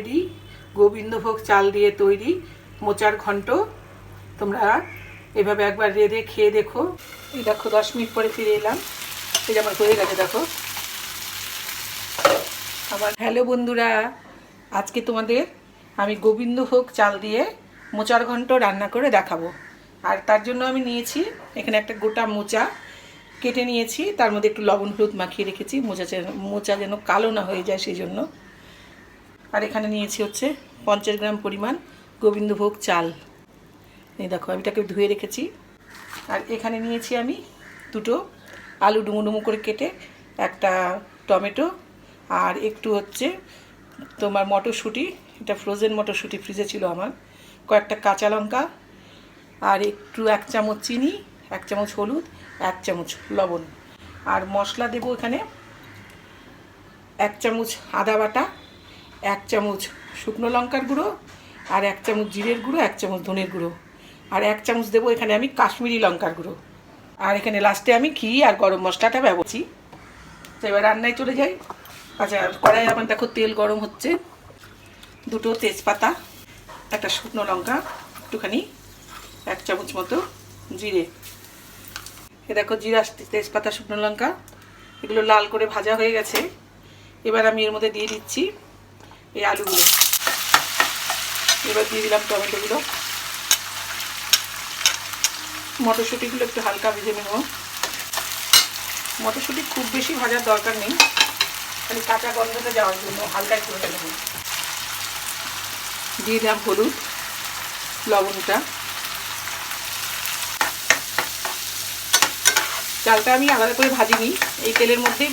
তৈরি, গোবিন্দভোগ চাল দিয়ে তৈরি, মোচার ঘন্ট তোমরা এভাবে একবার রেঁধে খেয়ে দেখো। এই দেখো, দশ মিনিট পরে ফিরে এলাম। এই আমার হয়ে গেছে, দেখো। আমার হ্যালো বন্ধুরা, আজকে তোমাদের আমি গোবিন্দভোগ চাল দিয়ে মোচার ঘন্ট রান্না করে দেখাবো। আর তার জন্য আমি নিয়েছি, এখানে একটা গোটা মোচা কেটে নিয়েছি। তার মধ্যে একটু লবণ, হলুদ মাখিয়ে রেখেছি। মোচা মোচা যেন কালো না হয়ে যায়, সেই জন্য। আর এখানে নিয়েছি হচ্ছে পঞ্চাশ গ্রাম পরিমাণ গোবিন্দভোগ চাল। এই দেখো, আমি এটাকে ধুয়ে রেখেছি। আর এখানে নিয়েছি আমি দুটো আলু ডুমো ডুমো করে কেটে একটা টমেটো আর একটু হচ্ছে তোমার মটরশুঁটি, এটা ফ্রোজেন মটরশুঁটি ফ্রিজে ছিল আমার। কয়েকটা কাঁচা লঙ্কা আর একটু এক চামচ চিনি, এক চামচ হলুদ, এক চামচ লবণ। আর মশলা দেবো এখানে এক চামচ আদা বাটা এক চামচ শুকনো লঙ্কার গুঁড়ো আর এক চামচ জিরের গুঁড়ো, এক চামচ ধনের গুঁড়ো। আর এক চামচ দেবো এখানে আমি কাশ্মীরি লঙ্কার গুঁড়ো। আর এখানে লাস্টে আমি ঘি আর গরম মশলাটা ব্যবহারছি। তো এবার রান্নায় চলে যাই। আচ্ছা কড়াই আমার দেখো তেল গরম হচ্ছে। দুটো তেজপাতা, একটা শুকনো লঙ্কা, একটুখানি, এক চামচ মতো জিরে। এ দেখো জিরা, তেজপাতা, শুকনো লঙ্কা, এগুলো লাল করে ভাজা হয়ে গেছে। এবার আমি এর মধ্যে দিয়ে দিচ্ছি এই আলুগুলো। এবার দিয়ে দিলাম টমেটোগুলো। মটরশুঁটিগুলো একটু হালকা ভেজে নেব। মটরশুঁটি খুব বেশি ভাজার দরকার নেই। খালি কাঁচা গন্ধটা যাওয়ার জন্য হালকা একটু ভেজে নেব। দিয়ে দিলাম হলুদ, লবণটা। চালটা আমি আলাদা করে ভাজিনি, এই তেলের মধ্যেই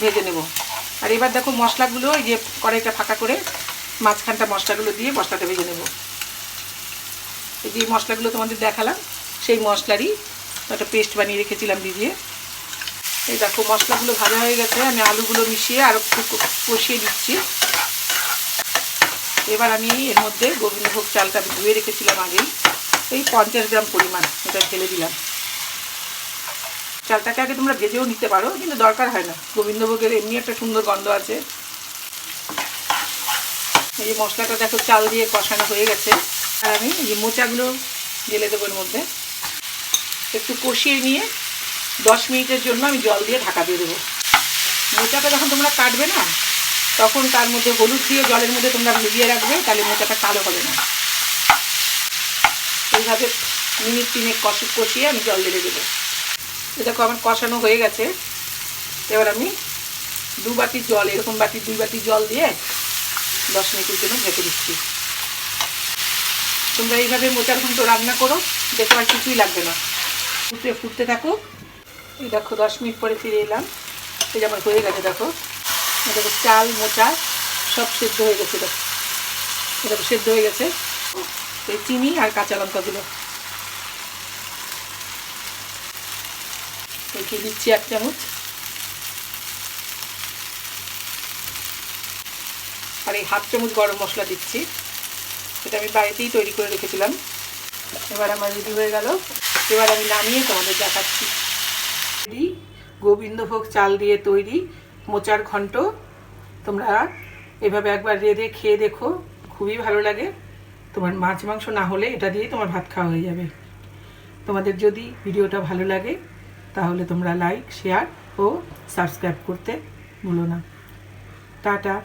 ভেজে নেব। আর এবার দেখো মশলাগুলো, এই যে কড়াইটা ফাঁকা করে মাঝখানটা মশলাগুলো দিয়ে মশলাটা ভেজে নেব। এই যে মশলাগুলো তোমাদের দেখালাম, সেই মশলারই একটা পেস্ট বানিয়ে রেখেছিলাম দিয়ে দিয়ে এই দেখো মশলাগুলো ভাজা হয়ে গেছে, আমি আলুগুলো মিশিয়ে আরও কষিয়ে দিচ্ছি এবার আমি এর মধ্যে গোবিন্দভোগ চালটা ধুয়ে রেখেছিলাম আগেই। এই পঞ্চাশ গ্রাম পরিমাণ এটা ঢেলে দিলাম। চালটাকে আগে তোমরা ভেজেও নিতে পারো, কিন্তু দরকার হয় না। গোবিন্দভোগের এমনি একটা সুন্দর গন্ধ আছে। এই যে মশলাটা দেখো, চাল দিয়ে কষানো হয়ে গেছে। আর আমি এই মোচাগুলো ঢেলে দেবো এর মধ্যে। একটু কষিয়ে নিয়ে দশ মিনিটের জন্য আমি জল দিয়ে ঢাকা দিয়ে দেবো। মোচাটা যখন তোমরা কাটবে না, তখন তার মধ্যে হলুদ দিয়ে জলের মধ্যে তোমরা ভিজিয়ে রাখবে, তাহলে মোচাটা কালো হবে না। এইভাবে মিনিট তিনেক কষি, কষিয়ে আমি জল ঢেলে দেবো। দেখো আমার কষানো হয়ে গেছে। এবার আমি দু বাটি জল, এরকম বাটি, দুই বাটি জল দিয়ে দশ মিনিটের জন্য ঢেকে দিচ্ছি। তোমরা এইভাবে মোচার ঘন্ট রান্না করো, দেখো আর কিছুই লাগবে না। ফুটে ফুটতে থাকো এই দেখো দশ মিনিট পরে ফিরে এলাম। এই যে আমার হয়ে গেছে, দেখো। দেখো চাল, মোচা সব সেদ্ধ হয়ে গেছে, দেখো। দেখো সেদ্ধ হয়ে গেছে। এই চিনি আর কাঁচা লঙ্কাগুলো রেখে দিচ্ছি এক চামচ। আর এই হাফ চামচ গরম মশলা দিচ্ছি। সেটা আমি বাড়িতেই তৈরি করে রেখেছিলাম। এবার আমার রেডি হয়ে গেল। এবার আমি নামিয়ে তোমাদের দেখাচ্ছি। গোবিন্দভোগ চাল দিয়ে তৈরি মোচার ঘন্ট। তোমরা এভাবে একবার রেঁধে খেয়ে দেখো। খুবই ভালো লাগে। তোমার মাছ মাংস না হলে এটা দিয়েই তোমার ভাত খাওয়া হয়ে যাবে। তোমাদের যদি ভিডিওটা ভালো লাগে তাহলে তোমরা লাইক শেয়ার ও সাবস্ক্রাইব করতে ভুলো না। টাটা।